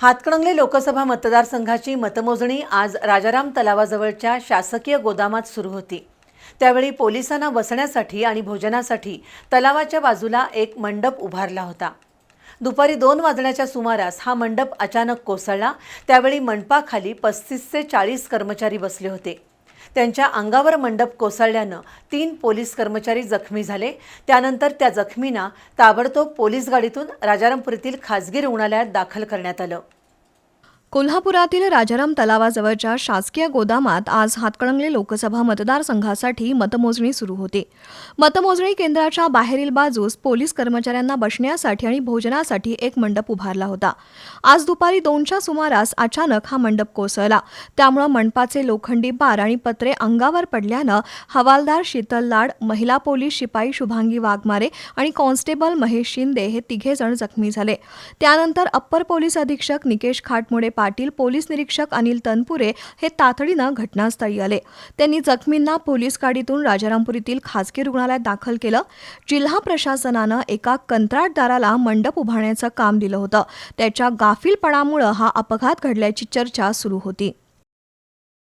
हातकणंगले लोकसभा मतदारसंघाची मतमोजणी आज राजाराम तलावाजवळच्या शासकीय गोदामात सुरू होती. त्यावेळी पोलिसांना बसण्यासाठी आणि भोजनासाठी तलावाच्या बाजूला एक मंडप उभारला होता. दुपारी दोन वाजण्याच्या सुमारास हा मंडप अचानक कोसळला. त्यावेळी मंडपाखाली पस्तीस ते चाळीस कर्मचारी बसले होते. त्यांच्या अंगावर मंडप कोसळल्यानं तीन पोलीस कर्मचारी जखमी झाले. त्यानंतर त्या जखमींना ताबडतोब पोलीस गाडीतून राजारामपुरीतील खाजगी खासगी रुग्णालयात दाखल करण्यात आलं. कोल्हापुरातील राजाराम तलावाजवळच्या शासकीय गोदामात आज हातकणंगले लोकसभा मतदारसंघासाठी मतमोजणी सुरू होती. मतमोजणी केंद्राच्या बाहेरील बाजूस पोलीस कर्मचाऱ्यांना बसण्यासाठी आणि भोजनासाठी एक मंडप उभारला होता. आज दुपारी दोनच्या सुमारास अचानक हा मंडप कोसळला. त्यामुळं मंडपाचे लोखंडी बार आणि पत्रे अंगावर पडल्यानं हवालदार शीतल लाड महिला पोलीस शिपाई शुभांगी वाघमारे आणि कॉन्स्टेबल महेश शिंदे हे तिघे जण जखमी झाले. त्यानंतर अप्पर पोलीस अधीक्षक निकेश खाटमुडे पाटील पोलीस निरीक्षक अनिल तनपुरे हे तातडीनं घटनास्थळी आले. त्यांनी जखमींना पोलीस गाडीतून राजारामपूर येथील खासगी रुग्णालयात दाखल केलं. जिल्हा प्रशासनानं एका कंत्राटदाराला मंडप उभारण्याचं काम दिलं होतं. त्याच्या गाफीलपणामुळं हा अपघात घडल्याची चर्चा सुरू होती.